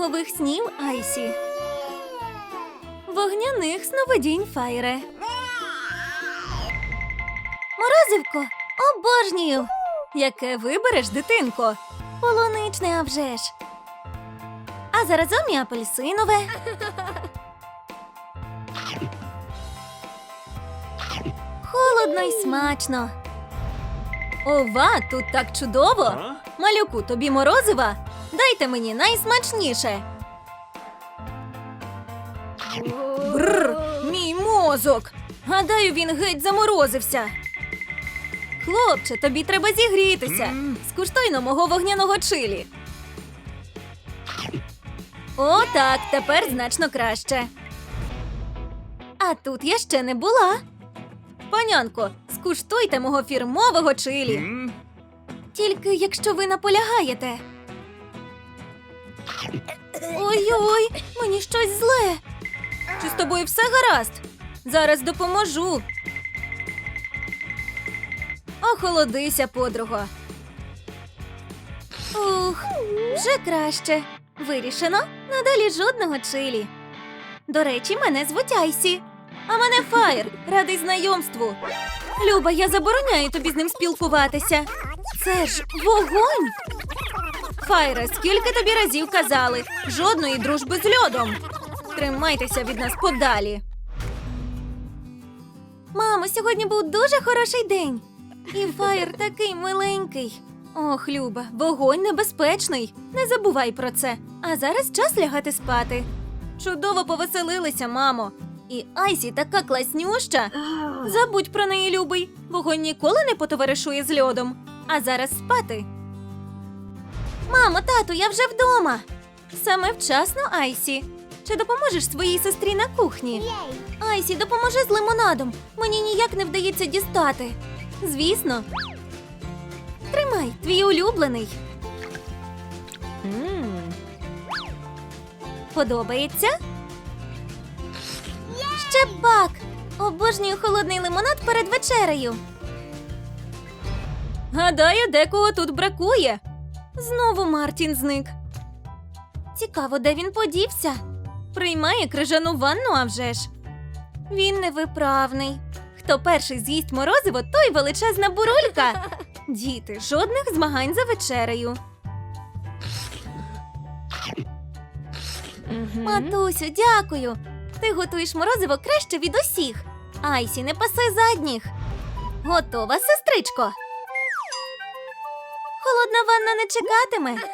снігових снів Айсі. Вогняних сновидінь Файре. Морозивко, обожнюю. Яке вибереш, дитинко? Полуничне, а вже ж. А заразом і апельсинове. Холодно й смачно. Ова, тут так чудово. Малюку, тобі морозива? Дайте мені найсмачніше. Бррр, мій мозок. Гадаю, він геть заморозився. Хлопче, тобі треба зігрітися. Скуштуй на мого вогняного чилі. О, так, тепер значно краще. А тут я ще не була. Панянко, скуштуйте мого фірмового чилі. Тільки якщо ви наполягаєте. Ой-ой, мені щось зле. Чи з тобою все гаразд? Зараз допоможу. Охолодися, подруга. Ух, вже краще. Вирішено. Надалі жодного чилі. До речі, мене звуть Айсі. А мене Фаєр. Радий знайомству. Люба, я забороняю тобі з ним спілкуватися. Це ж вогонь. Файре, скільки тобі разів казали? Жодної дружби з льодом. Тримайтеся від нас подалі. Мамо, сьогодні був дуже хороший день. І фаєр такий миленький. Ох, Люба, вогонь небезпечний. Не забувай про це. А зараз час лягати спати. Чудово повеселилися, мамо. І Айсі така класнюща. Забудь про неї, любий. Вогонь ніколи не потоваришує з льодом. А зараз спати. Мамо, тату, я вже вдома. Саме вчасно, Айсі. Чи допоможеш своїй сестрі на кухні? Айсі, допоможи з лимонадом. Мені ніяк не вдається дістати. Звісно. Тримай, твій улюблений. Подобається? Ще бак. Обожнюю холодний лимонад перед вечерею. Гадаю, декого тут бракує. Знову Мартін зник. Цікаво, де він подівся. Приймає крижану ванну, а вже ж. Він невиправний. Хто перший з'їсть морозиво, той величезна бурулька. Діти, жодних змагань за вечерею. Матусю, дякую. Ти готуєш морозиво краще від усіх. Айсі, не паси задніх. Готова, сестричко. Холодна ванна не чекатиме.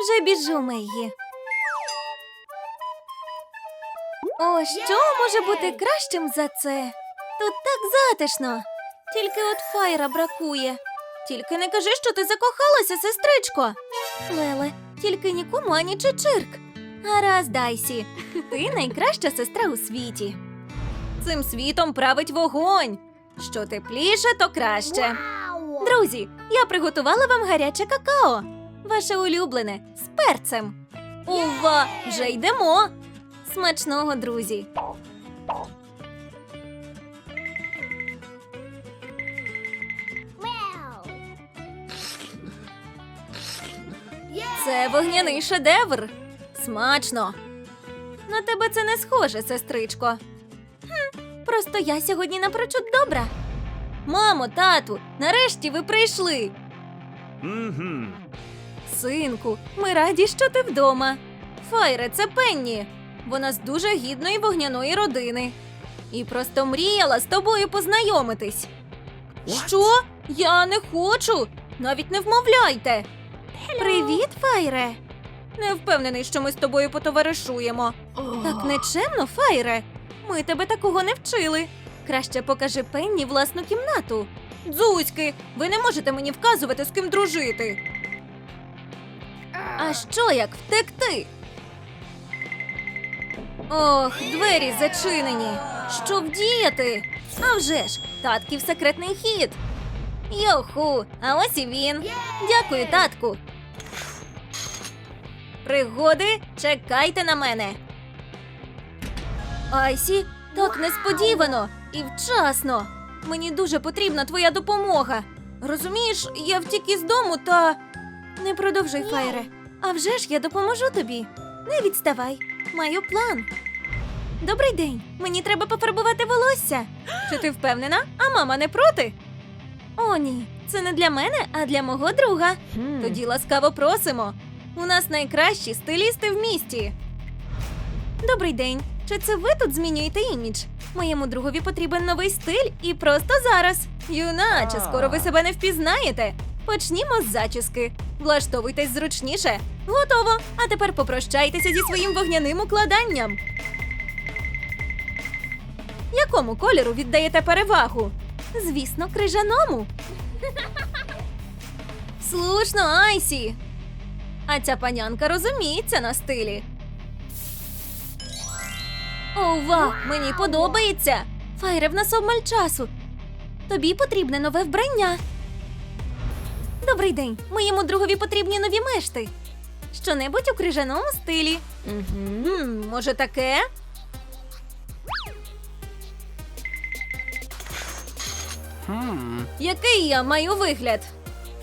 Вже біжу, Мегі. О, що може бути кращим за це? Тут так затишно. Тільки от файра бракує. Тільки не кажи, що ти закохалася, сестричко. Леле, тільки нікому ані чичирк. Гаразд, Дайсі, ти найкраща сестра у світі. Цим світом править вогонь. Що тепліше, то краще. Друзі, я приготувала вам гаряче какао. Ваше улюблене з перцем. Ува, вже йдемо. Смачного, друзі. Це вогняний шедевр. Смачно. На тебе це не схоже, сестричко. Хм, просто я сьогодні напрочуд добра. Мамо, тату, нарешті ви прийшли. Мгм. Синку, ми раді, що ти вдома. Файре, це Пенні. Вона з дуже гідної вогняної родини. І просто мріяла з тобою познайомитись. Що? Я не хочу. Навіть не вмовляйте. Привіт, Файре. Не впевнений, що ми з тобою потоваришуємо. Так нечемно, Файре. Ми тебе такого не вчили. Краще покажи Пенні власну кімнату. Дзузьки, ви не можете мені вказувати, з ким дружити. А що як втекти? Ох, двері зачинені. Що вдіяти? А вже ж, татків секретний хід. Йоху, а ось і він. Дякую, татку. Пригоди, чекайте на мене. Айсі, так несподівано і вчасно. Мені дуже потрібна твоя допомога. Розумієш, я втік із дому та. Не продовжуй, Файре. А вже ж я допоможу тобі. Не відставай. Маю план. Добрий день. Мені треба пофарбувати волосся. Чи ти впевнена? А мама не проти? О, ні, це не для мене, а для мого друга. Тоді ласкаво просимо. У нас найкращі стилісти в місті. Добрий день. Чи це ви тут змінюєте імідж? Моєму другові потрібен новий стиль і просто зараз. Юначе, скоро ви себе не впізнаєте. Почнімо з зачіски. Влаштовуйтесь зручніше. Готово. А тепер попрощайтеся зі своїм вогняним укладанням. Якому кольору віддаєте перевагу? Звісно, крижаному. Слушно, Айсі. А ця панянка розуміється на стилі. Ова, мені подобається. Файре, в нас обмаль часу. Тобі потрібне нове вбрання. Добрий день. Моєму другові потрібні нові мешти. Щонебудь у крижаному стилі. Угу. може таке? Який я маю вигляд?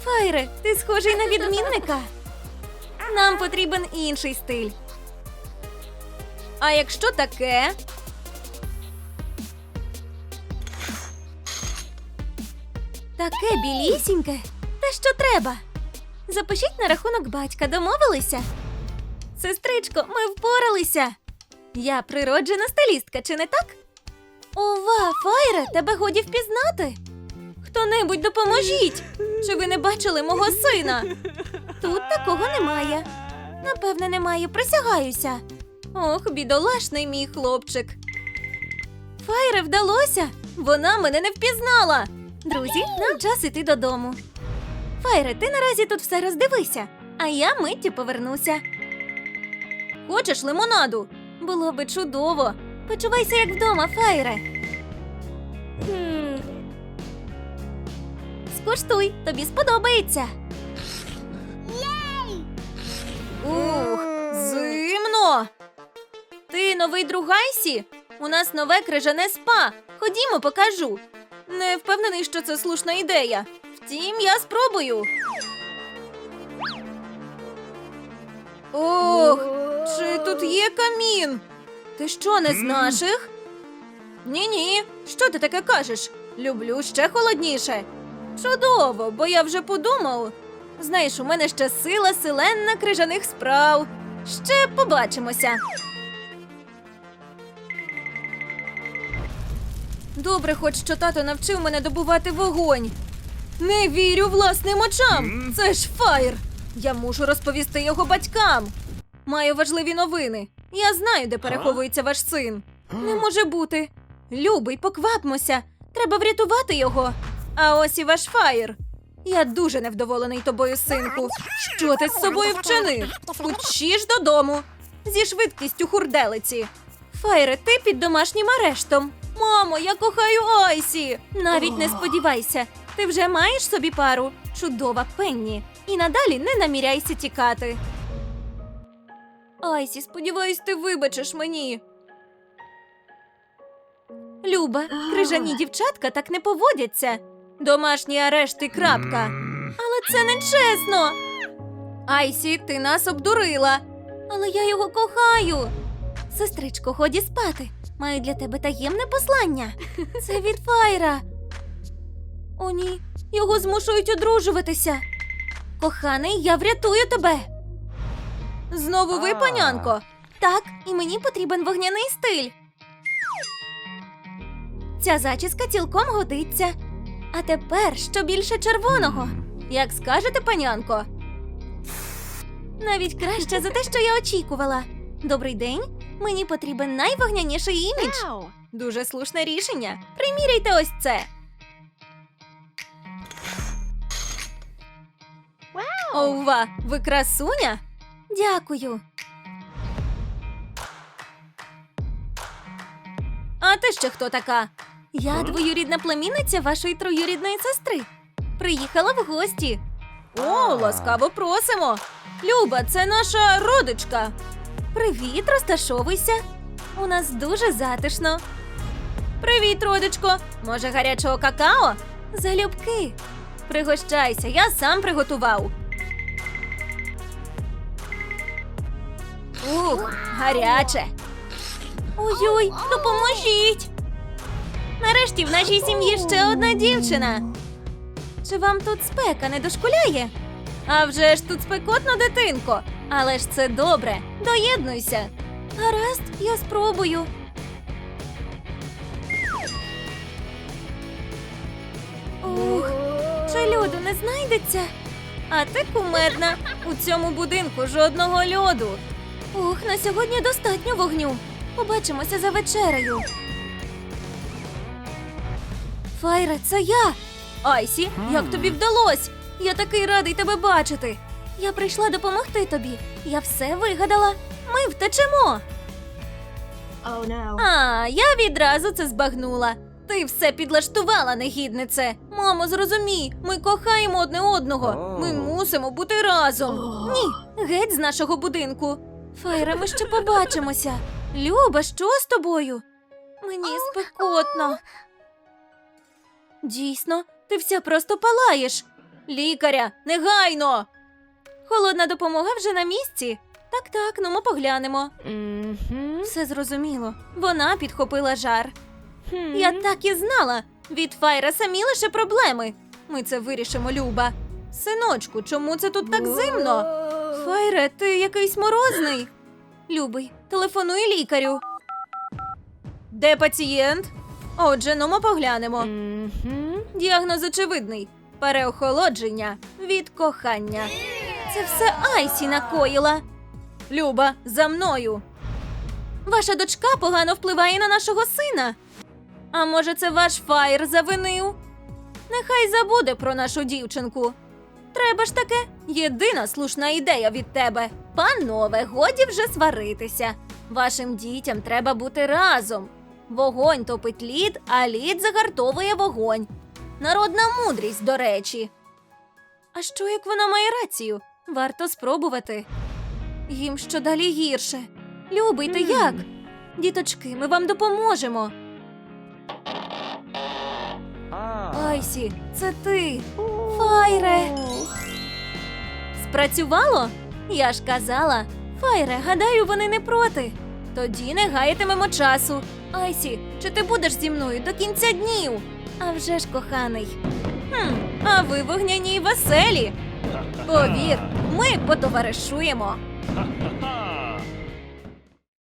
Файре, ти схожий на відмінника. Нам потрібен інший стиль. А якщо таке? Таке білісіньке. Та що треба? Запишіть на рахунок батька, домовилися? Сестричко, ми впоралися. Я природжена стилістка, чи не так? Ова, Файре, тебе годі впізнати. Хто-небудь допоможіть! Чи ви не бачили мого сина? Тут такого немає. Напевне, немає, присягаюся. Ох, бідолашний мій хлопчик. Файре вдалося. Вона мене не впізнала. Друзі, нам час іти додому. Файре, ти наразі тут все роздивися, а я миттю повернуся. Хочеш лимонаду? Було би чудово. Почувайся як вдома, Файре. Скуштуй, тобі сподобається. Новий друг Айсі? У нас нове крижане спа. Ходімо, покажу. Не впевнений, що це слушна ідея. Втім, я спробую. Ох, чи тут є камін? Ти що, не з наших? Ні, ні. Що ти таке кажеш? Люблю ще холодніше. Чудово, бо я вже подумав. Знаєш, у мене ще сила селенна крижаних справ. Ще побачимося. Добре, хоч що тато навчив мене добувати вогонь. Не вірю власним очам. Це ж фаєр. Я мушу розповісти його батькам. Маю важливі новини. Я знаю, де переховується ваш син. Не може бути. Любий, поквапмося. Треба врятувати його. А ось і ваш фаєр. Я дуже невдоволений тобою, синку. Що ти з собою вчинив? Учі ж додому. Зі швидкістю хурделиці. Фаєре, ти під домашнім арештом. Мамо, я кохаю Айсі. Навіть не сподівайся. Ти вже маєш собі пару. Чудова Пенні. І надалі не наміряйся тікати. Айсі, сподіваюсь, ти вибачиш мені. Люба, крижані дівчатка так не поводяться. Домашній арешт і крапка. Але це не чесно. Айсі, ти нас обдурила. Але я його кохаю. Сестричко, ході спати. Маю для тебе таємне послання. Це від Файра. О, ні, його змушують одружуватися. Коханий, я врятую тебе. Знову ви, панянко? Так, і мені потрібен вогняний стиль. Ця зачіска цілком годиться. А тепер що більше червоного. Як скажете, панянко? Навіть краще за те, що я очікувала. Добрий день. Мені потрібен найвогняніший імідж. Дуже слушне рішення. Приміряйте ось це. Ова, ви красуня? Дякую. А ти ще хто така? Я двоюрідна племінниця вашої троюрідної сестри. Приїхала в гості. О, ласкаво просимо. Люба, це наша родичка. Привіт, розташовуйся. У нас дуже затишно. Привіт, родичко. Може, гарячого какао? Залюбки. Пригощайся, я сам приготував. Ух, гаряче. Ой-ой, допоможіть. Нарешті в нашій сім'ї ще одна дівчина. Чи вам тут спека не дошкуляє? А вже ж тут спекотно, дитинко. Але ж це добре. Доєднуйся. Гаразд, я спробую. Ух, чи льоду не знайдеться? А ти кумедна. У цьому будинку жодного льоду. Ух, на сьогодні достатньо вогню. Побачимося за вечерею. Файре, це я. Айсі, як тобі вдалось? Я такий радий тебе бачити. Я прийшла допомогти тобі. Я все вигадала. Ми втечемо. Oh no. А, я відразу це збагнула. Ти все підлаштувала, негіднице. Мамо, зрозумій, ми кохаємо одне одного. Ми мусимо бути разом. Ні, геть з нашого будинку. Файра, ми ще побачимося. Люба, що з тобою? Мені спекотно. Дійсно, ти вся просто палаєш. Лікаря, негайно. Холодна допомога вже на місці. Так, так, ну ми поглянемо. Mm-hmm. Все зрозуміло. Вона підхопила жар. Я так і знала. Від Файра самі лише проблеми. Ми це вирішимо, Люба. Синочку, чому це тут так зимно? Файре, ти якийсь морозний. Любий, телефонуй лікарю. Де пацієнт? Отже, ну ми поглянемо. Mm-hmm. Діагноз очевидний: переохолодження від кохання. Це все Айсі накоїла. Люба, за мною. Ваша дочка погано впливає на нашого сина. А може, це ваш фаєр завинив? Нехай забуде про нашу дівчинку. Треба ж таке єдина слушна ідея від тебе. Панове, годі вже сваритися. Вашим дітям треба бути разом. Вогонь топить лід, а лід загартовує вогонь. Народна мудрість, до речі. А що як вона має рацію? Варто спробувати. Їм що далі гірше. Любий, ти як? Діточки, ми вам допоможемо. Айсі, це ти. Файре. Спрацювало? Я ж казала. Файре, гадаю, вони не проти. Тоді не гаятимемо часу. Айсі, чи ти будеш зі мною до кінця днів? А вже ж, коханий. Хм, а ви вогняні й веселі. Повір, ми потоваришуємо.